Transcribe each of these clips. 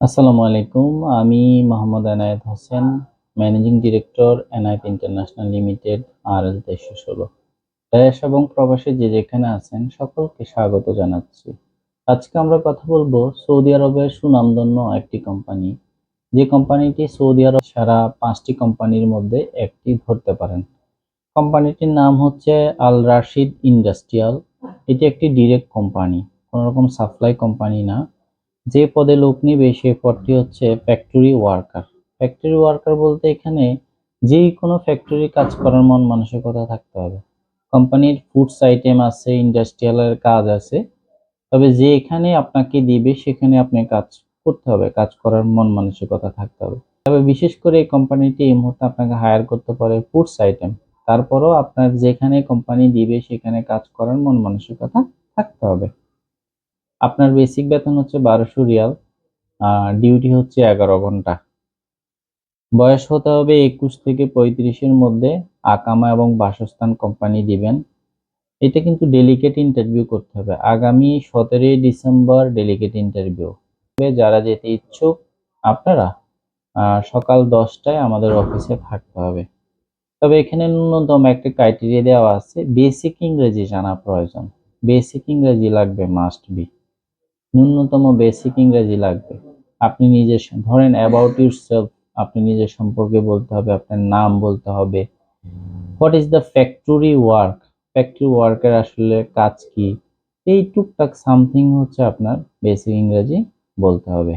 আসসালামু আলাইকুম। আমি Mohammad Enayet Hossain, managing director Enayet international limited R S তেইশশো ষোলো। দেশ এবং প্রবাসী যে যেখানে আছেন, সকলকে স্বাগত জানাচ্ছি। আজকে আমরা কথা বলব সৌদি আরবের সুনামধন্য একটি কোম্পানি। যে কোম্পানিটি সৌদি আরব সারা পাঁচটি কোম্পানির মধ্যে একটি ধরতে পারেন। কোম্পানিটির নাম হচ্ছে আল রাশিদ ইন্ডাস্ট্রিয়াল। এটি একটি ডিরেক্ট কোম্পানি, কোনো রকম সাপ্লাই কোম্পানি না। যে পদে লোক নিবে সে পদটি হচ্ছে ফ্যাক্টরি ওয়ার্কার ফ্যাক্টরি ওয়ার্কার বলতে এখানে যেই কোনো ফ্যাক্টরি কাজ করার মন মানসিকতা থাকতে হবে। কোম্পানির ফুডস আইটেম আছে ইন্ডাস্ট্রিয়ালের কাজ আছে, তবে যে এখানে আপনাকে দিবে সেখানে আপনি কাজ করতে হবে, কাজ করার মন মানসিকতা থাকতে হবে। তবে বিশেষ করে এই কোম্পানিটি এই মুহূর্তে আপনাকে হায়ার করতে পারে ফুডস আইটেম তারপরও আপনার যেখানে কোম্পানি দিবে সেখানে কাজ করার মন মানসিকতা থাকতে হবে। আপনার বেসিক বেতন হচ্ছে বারোশো রিয়াল ডিউটি হচ্ছে এগারো ঘণ্টা। বয়স হতে হবে একুশ থেকে পঁয়ত্রিশের মধ্যে আকামা এবং বাসস্থান কোম্পানি দিবেন। এটা কিন্তু ডেলিকেট ইন্টারভিউ করতে হবে। আগামী সতেরোই ডিসেম্বর ডেলিকেট ইন্টারভিউ যারা যেতে ইচ্ছুক, আপনারা সকাল দশটায় আমাদের অফিসে থাকতে হবে। তবে এখানে ন্যূনতম একটা ক্রাইটেরিয়া দেওয়া আছে বেসিক ইংরেজি জানা প্রয়োজন। বেসিক ইংরেজি লাগবে মাস্ট বি ন্যূনতম বেসিক ইংরেজি লাগবে। আপনি নিজের স- ধরেন অ্যাবাউট ইউর সেলফ আপনি নিজের সম্পর্কে বলতে হবে, আপনার নাম বলতে হবে। What is the factory work factory ওয়ার্কের আসলে কাজ কি? এই টুকটাক সামথিং হচ্ছে আপনার বেসিক ইংরেজি বলতে হবে।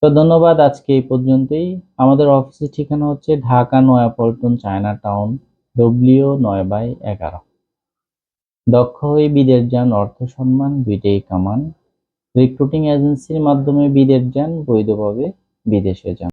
তো ধন্যবাদ আজকে এই পর্যন্তই। আমাদের অফিসের ঠিকানা হচ্ছে Dhaka Nayapaltan, China town W নয় বাই এগারো। দক্ষ হয়ে বিদেশ যান অর্থ সম্মান দুইটাই কামান। রিক্রুটিং এজেন্সির মাধ্যমে বিদেশ যান, বৈধভাবে বিদেশে যান।